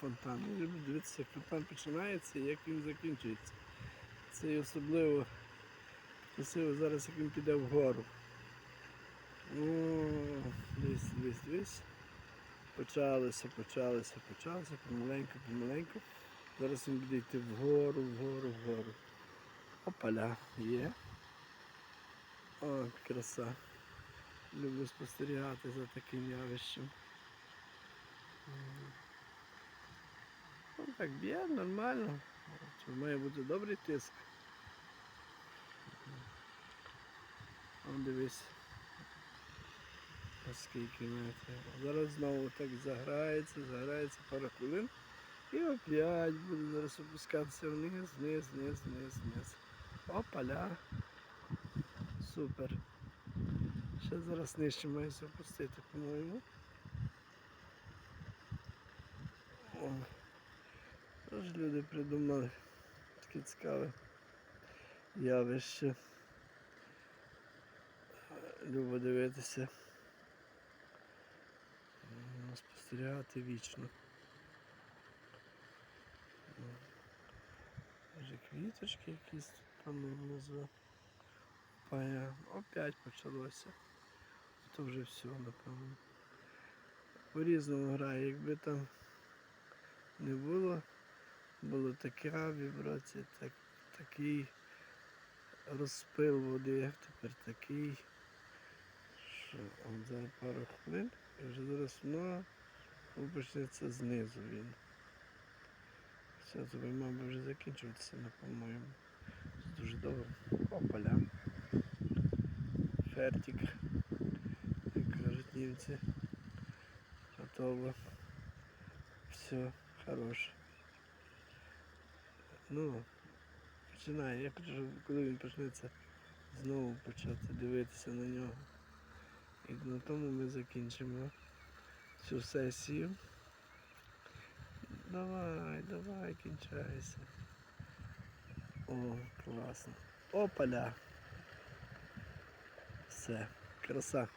Фонтан. Я люблю дивитися, як фонтан починається і як він закінчується. Це особливо красиво зараз, як він піде вгору. О, дивись, дивись, дивись. Почалося, почалося, почалося, помаленьку, помаленьку. Зараз він буде йти вгору, вгору, вгору. Опаля, є. О, краса. Люблю спостерігати за таким явищем. Ну так б'є, нормально. Має бути добрий тиск. О, дивись. Наскільки метрів. Зараз знову так заграється, заграється пару хвилин. І опять буде зараз опускатися вниз, вниз, вниз, вниз, вниз. Опаля. Супер. Ще зараз нижче має опустити, по-моєму. Тож люди придумали таке цікаве явище. Любо дивитися. Спостерігати вічно. Може квіточки якісь там внизу. Опять почалося. То вже все, напевно. По-різному грає, якби там не було, була така вібрація, так, такий розпил води, тепер такий, що от зараз пару хвилин і вже зараз воно почнеться знизу він. Все, мав би вже закінчуватися, ну, по-моєму. Дуже довго. Опаля. Фертик, кажуть. Готово. Все, хорош. Ну, починає. Я щоб коли він почнеться знову почати дивитися на нього. І на тому ми закінчимо цю сесію. Давай, давай, кінчайся. О, класно. Опаля. Все, краса.